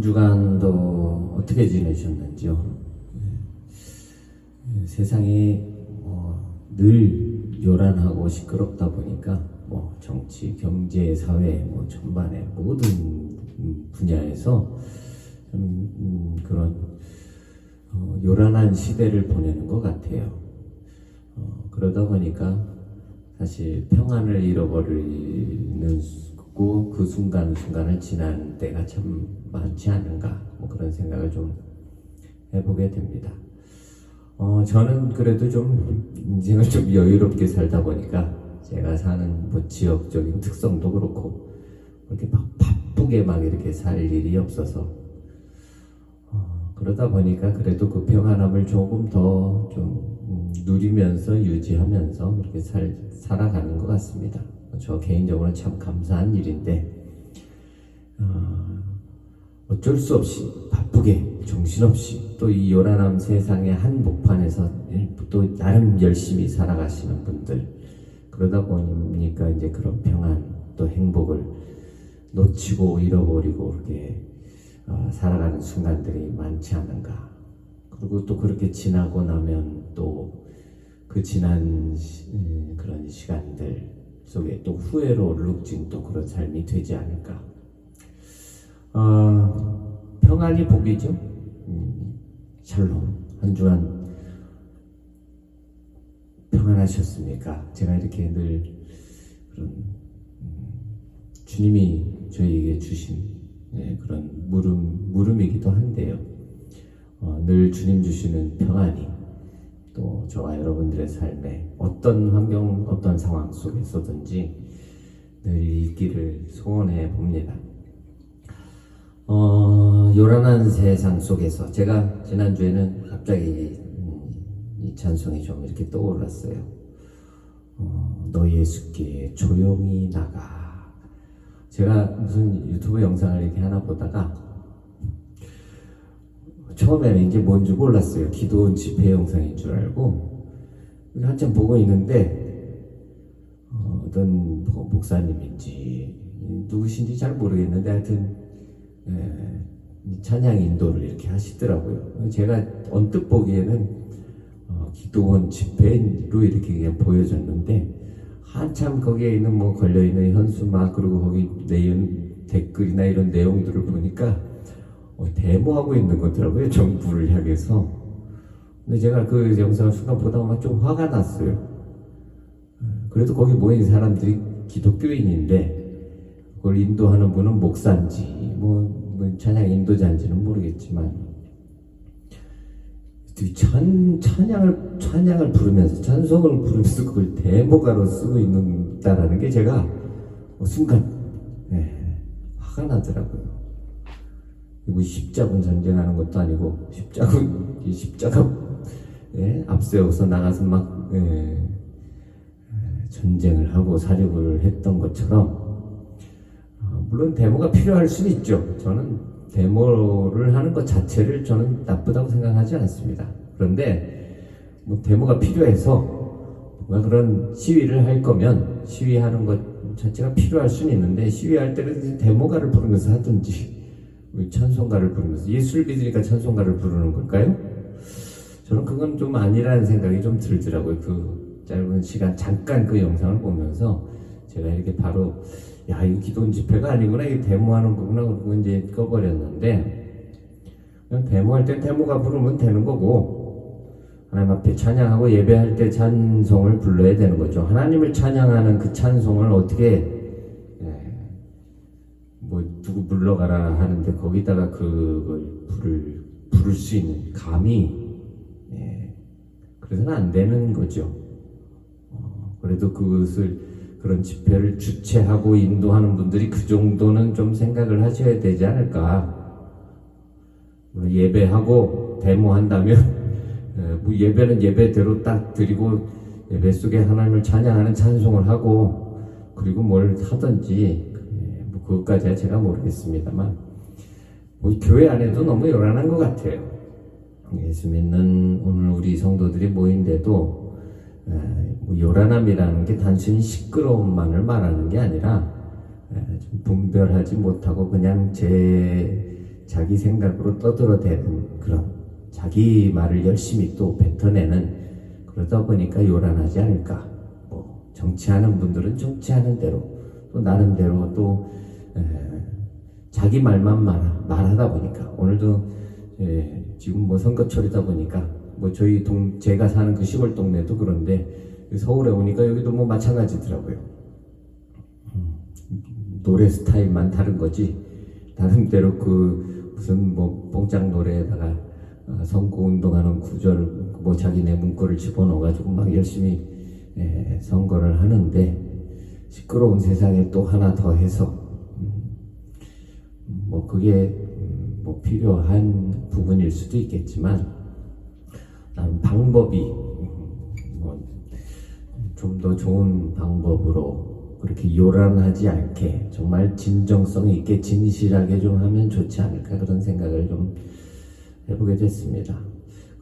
한 주간도 어떻게 지내셨는지요? 예, 세상이 뭐늘 요란하고 시끄럽다 보니까 뭐 정치, 경제, 사회 뭐 전반의 모든 분야에서 좀 음, 그런 어, 요란한 시대를 보내는 것 같아요. 어, 그러다 보니까 사실 평안을 잃어버리는 고 그 순간 순간을 지나는 때가 참 많지 않은가 뭐 그런 생각을 좀 해보게 됩니다. 어, 저는 그래도 좀 인생을 좀 여유롭게 살다 보니까 제가 사는 뭐 지역적인 특성도 그렇고 이렇게 막 바쁘게 막 이렇게 살 일이 없어서 어, 그러다 보니까 그래도 그 평안함을 조금 더 좀 누리면서 유지하면서 그렇게 살, 살아가는 것 같습니다. 저 개인적으로는 참 감사한 일인데 어, 어쩔 수 없이 바쁘게 정신없이 또 이 요란한 세상의 한복판에서 또 나름 열심히 살아가시는 분들 그러다 보니까 이제 그런 평안 또 행복을 놓치고 잃어버리고 그렇게 어, 살아가는 순간들이 많지 않은가. 그리고 또 그렇게 지나고 나면 또 그 지난 시- 음, 그런 시간들 속에 또 후회로 얼룩진 또 그런 삶이 되지 않을까 어, 평안이 복이죠. 음, 샬롬 한 주간 평안하셨습니까? 제가 이렇게 늘 그런 음, 주님이 저희에게 주신 네, 그런 물음 물음이기도 한데요. 어, 늘 주님 주시는 평안이 또 저와 여러분들의 삶에 어떤 환경, 어떤 상황 속에서든지 늘 있기를 소원해 봅니다. 어, 요란한 세상 속에서 제가 지난주에는 갑자기 음, 이 찬송이 좀 이렇게 떠올랐어요. 어, 너 예수께 조용히 나가. 제가 무슨 유튜브 영상을 이렇게 하나 보다가 처음에는 이제 뭔지 몰랐어요. 기도원 집회 영상인 줄 알고 한참 보고 있는데 어, 어떤 뭐 목사님인지 누구신지 잘 모르겠는데 하여튼 예, 이 찬양 인도를 이렇게 하시더라고요. 제가 언뜻 보기에는 어, 기도원 집회로 이렇게 그냥 보여졌는데 한참 거기에 있는 뭐 걸려 있는 현수막 그리고 거기 내용 댓글이나 이런 내용들을 보니까 어, 데모하고 있는 거더라고요. 정부를 향해서. 근데 제가 그 영상을 순간 보다가 막좀 화가 났어요. 예, 그래도 거기 모인 사람들이 기독교인인데 그걸 인도하는 분은 목사인지 뭐, 뭐 찬양 인도자인지는 모르겠지만 이 찬, 찬양을 찬양을 부르면서 찬송을 부르면서 그걸 데모가로 쓰고 있는다라는 게 제가 어, 순간 예, 화가 나더라고요. 그리고 십자군 전쟁하는 것도 아니고 십자군 이 십자가 예, 앞세워서 나가서 막 예, 전쟁을 하고 사륙을 했던 것처럼 어, 물론 데모가 필요할 수는 있죠. 저는 데모를 하는 것 자체를 저는 나쁘다고 생각하지 않습니다. 그런데 뭐 데모가 필요해서 뭔가 그런 시위를 할 거면 시위하는 것 자체가 필요할 수는 있는데 시위할 때는 데모가를 부르면서 하든지 찬송가를 부르면서 예수를 믿으니까 찬송가를 부르는 걸까요? 저는 그건 좀 아니라는 생각이 좀 들더라고요. 그 짧은 시간 잠깐 그 영상을 보면서 제가 이렇게 바로 야 이거 기도원 집회가 아니구나 이게 데모하는 거구나 그러고 이제 꺼버렸는데 그냥 데모할 때 데모가 부르면 되는 거고 하나님 앞에 찬양하고 예배할 때 찬송을 불러야 되는 거죠. 하나님을 찬양하는 그 찬송을 어떻게 예, 뭐 누구 불러가라 하는데 거기다가 그걸 부를 부를 수 있는 감이 예, 그래서는 안 되는 거죠. 어, 그래도 그것을 그런 집회를 주최하고 인도하는 분들이 그 정도는 좀 생각을 하셔야 되지 않을까. 뭐 예배하고 데모한다면 예, 뭐 예배는 예배대로 딱 드리고 예배 속에 하나님을 찬양하는 찬송을 하고 그리고 뭘 하든지 그것까지야 제가 모르겠습니다만 뭐 교회 안에도 너무 요란한 것 같아요. 예수 믿는 오늘 우리 성도들이 모인데도 에, 뭐 요란함이라는 게 단순히 시끄러움만을 말하는 게 아니라 분별하지 못하고 그냥 제 자기 생각으로 떠들어대는 그런 자기 말을 열심히 또 뱉어내는 그러다 보니까 요란하지 않을까. 뭐 정치하는 분들은 정치하는 대로 또 나름대로 또 에, 자기 말만 말, 말하다 보니까 오늘도 예, 지금 뭐 선거철이다 보니까 뭐 저희 동 제가 사는 그 시골 동네도 그런데 서울에 오니까 여기도 뭐 마찬가지더라고요. 음, 노래 스타일만 다른 거지 나름대로 그 무슨 뭐 뽕짝 노래에다가 어, 선거 운동하는 구절 뭐 자기네 문구를 집어넣어가지고 막 열심히 예, 선거를 하는데 시끄러운 세상에 또 하나 더 해서 음, 뭐 그게 음, 뭐 필요한 부분일 수도 있겠지만 방법이 음, 뭐좀 더 좋은 방법으로 그렇게 요란하지 않게 정말 진정성 있게 진실하게 좀 하면 좋지 않을까 그런 생각을 좀 해보게 됐습니다.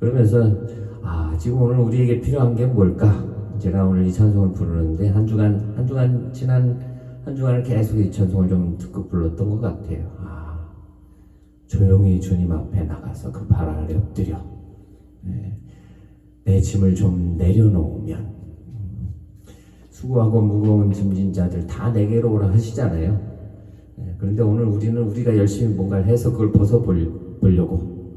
그러면서 아 지금 오늘 우리에게 필요한 게 뭘까? 제가 오늘 이 찬송을 부르는데 한 주간 한 주간 지난 한 주간을 계속 이 찬송을 좀 듣고 불렀던 것 같아요. 아 조용히 주님 앞에 나가서 그 발 아래 엎드려. 네, 내 짐을 좀 내려놓으면. 음, 수고하고 무거운 짐진 자들 다 내게로 오라 하시잖아요. 네, 그런데 오늘 우리는 우리가 열심히 뭔가를 해서 그걸 벗어 보려고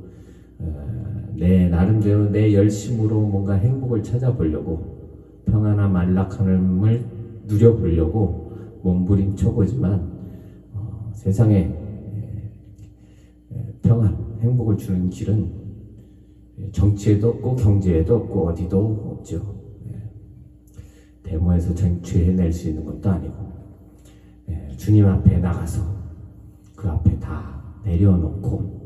어, 내 나름대로 내 열심으로 뭔가 행복을 찾아보려고 평안함 안락함을 누려보려고 몸부림쳐 보지만 어, 세상에 평안, 행복을 주는 길은 정치에도 없고 경제에도 없고 어디도 없죠. 예. 데모에서 쟁취해낼 수 있는 것도 아니고 예, 주님 앞에 나가서 그 앞에 다 내려놓고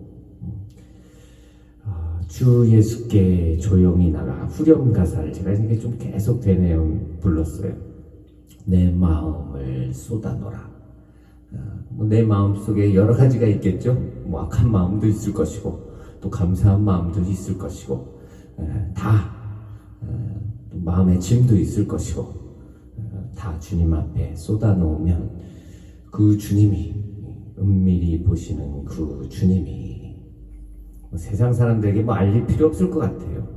아, 주 예수께 조용히 나가 후렴 가사를 제가 이게 좀 계속 되네요 불렀어요. 내 마음을 쏟아놓라. 아, 뭐내 마음 속에 여러 가지가 있겠죠. 뭐 악한 마음도 있을 것이고 또 감사한 마음도 있을 것이고 에, 다 에, 또 마음의 짐도 있을 것이고 에, 다 주님 앞에 쏟아놓으면 그 주님이 은밀히 보시는 그 주님이 뭐 세상 사람들에게 뭐 알릴 필요 없을 것 같아요.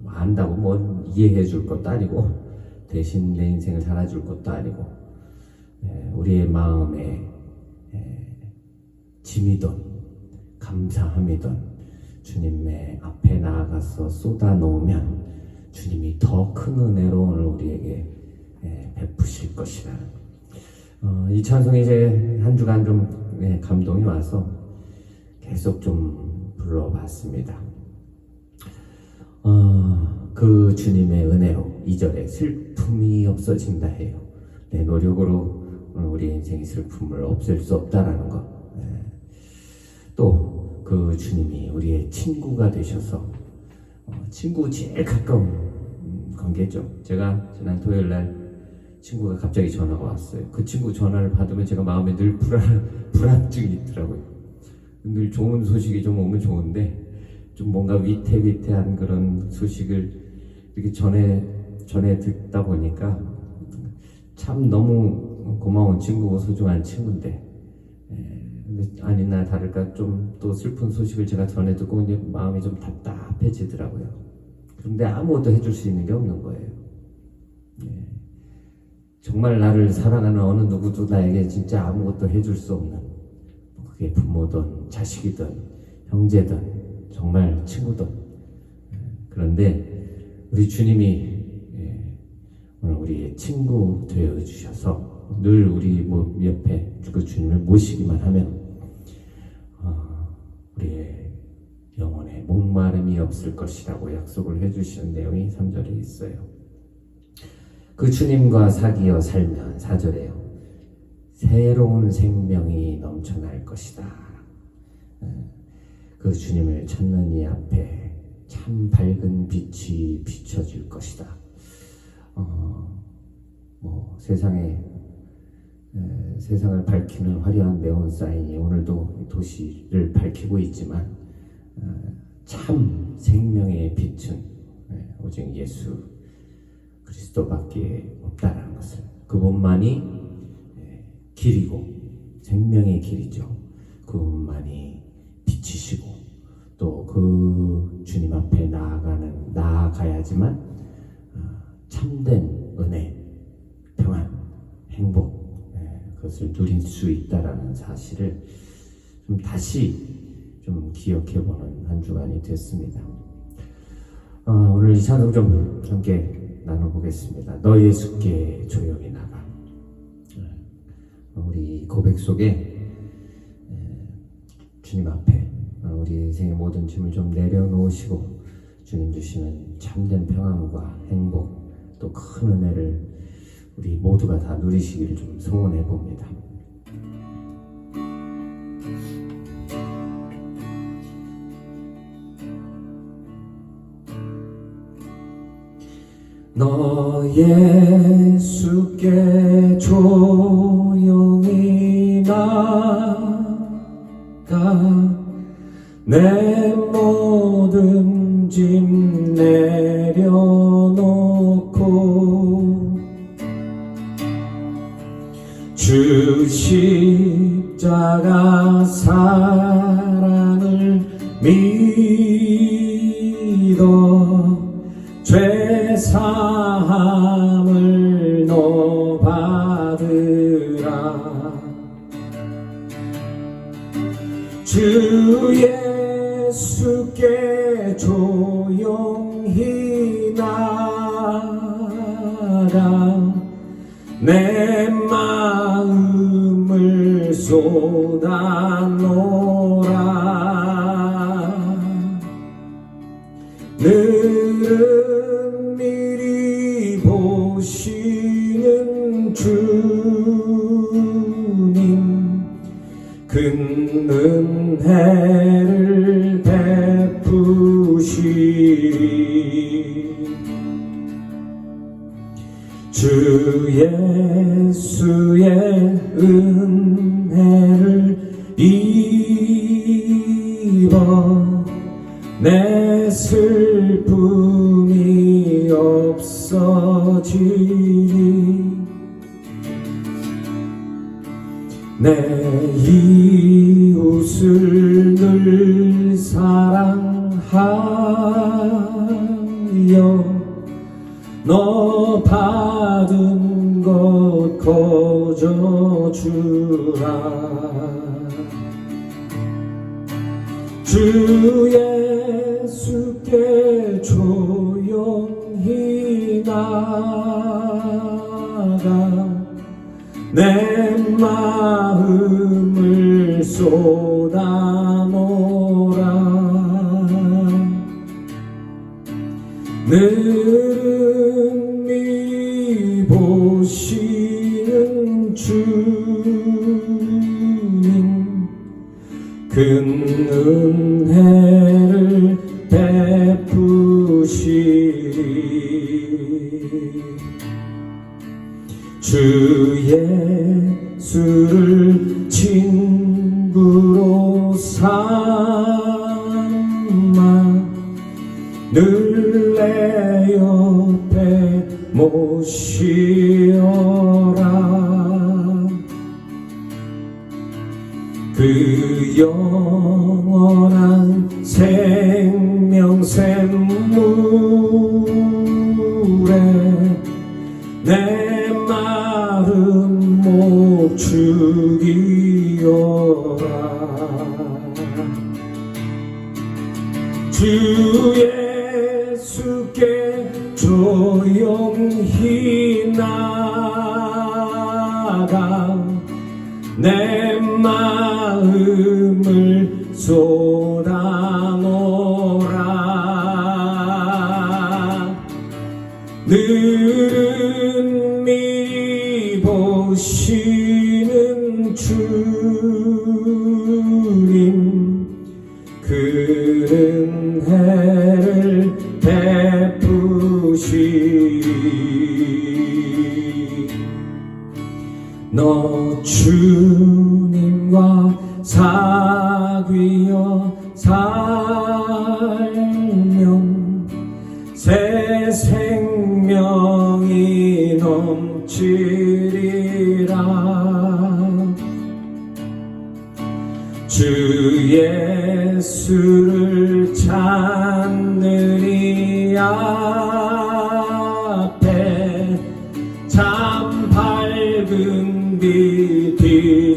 뭐 안다고 뭐 이해해 줄 것도 아니고 대신 내 인생을 살아줄 것도 아니고 에, 우리의 마음에 에, 짐이든 감사함이든 주님의 앞에 나아가서 쏟아놓으면 주님이 더 큰 은혜로 오늘 우리에게 에, 베푸실 것이라. 어, 이 찬송이 이제 한 주간 좀 예, 감동이 와서 계속 좀 불러봤습니다. 어, 그 주님의 은혜로 이절에 슬픔이 없어진다 해요. 내 노력으로 우리 인생의 슬픔을 없앨 수 없다라는 것. 또 그 주님이 우리의 친구가 되셔서 어, 친구 제일 가까운 음, 관계죠. 제가 지난 토요일 날 친구가 갑자기 전화가 왔어요. 그 친구 전화를 받으면 제가 마음에 늘 불안, 불안증이 있더라고요. 늘 좋은 소식이 좀 오면 좋은데 좀 뭔가 위태위태한 그런 소식을 이렇게 전에 전에 듣다 보니까 참 너무 고마운 친구고 소중한 친구인데 에, 근데 아니나 다를까 좀 또 슬픈 소식을 제가 전해 듣고 이제 마음이 좀 답답해지더라고요. 그런데 아무것도 해줄 수 있는 게 없는 거예요. 예. 정말 나를 사랑하는 어느 누구도 나에게 진짜 아무것도 해줄 수 없는 뭐 그게 부모든 자식이든 형제든 정말 친구든 예. 그런데 우리 주님이 예, 오늘 우리의 친구 되어 주셔서 늘 우리 뭐 옆에 그 주님을 모시기만 하면 어, 우리의 영혼에 목마름이 없을 것이라고 약속을 해주시는 내용이 3절에 있어요. 그 주님과 사귀어 살면 4절에요. 새로운 생명이 넘쳐날 것이다. 어, 그 주님을 찾는 이 앞에 참 밝은 빛이 비춰질 것이다. 어, 뭐 세상에 세상을 밝히는 화려한 네온 사인이 오늘도 도시를 밝히고 있지만 어, 참 생명의 빛은 오직 예수 그리스도밖에 없다라는 것을 그분만이 길이고 생명의 길이죠. 그분만이 빛이시고 또 그 주님 앞에 나아가는 나아가야지만 어, 참된 은혜, 평안, 행복 그것을 누릴 수 있다라는 사실을 좀 다시 좀 기억해보는 한 주간이 됐습니다. 어, 오늘 이 찬송 좀 함께 나눠보겠습니다. 너 예수께 조용히 나가. 어, 우리 고백 속에 에, 주님 앞에 어, 우리 인생의 모든 짐을 좀 내려놓으시고 주님 주시는 참된 평안과 행복 또 큰 은혜를 우리 모두가 다 누리시기를 좀 소원해 봅니다. 너 예수께 조용히 나가 내 주 예수께 조용히 나가 내 마음을 쏟아 은혜를 베푸시리 주 예수의 은 늘 사랑하여 너 받은 것 거저 주라. 주 예수께 조용히 나가 내 마음을 쏟아 늘은 미리 보시는 주님. 큰 은혜를 베푸시리. 주 예수를 친구로 삼아 늘 내 옆에 모시어라. 그영 예수께 조용히 나가 내 마음을 쏟 베푸시리 너 주님과 사귀어 살면 새 생명이 넘치 참 밝은 빛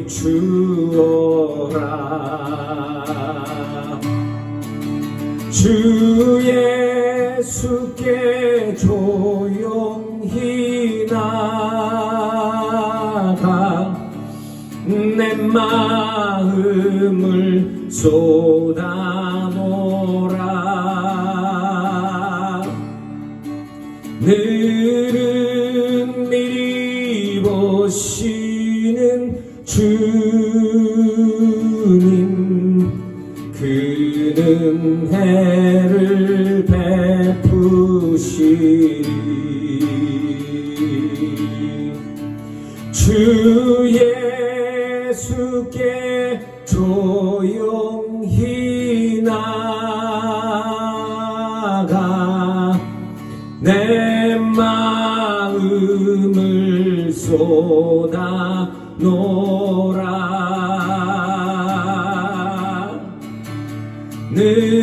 비추어라. 주 예수께 조용히 나가 내 마음을 쏟아 보시는 주 놓라 늘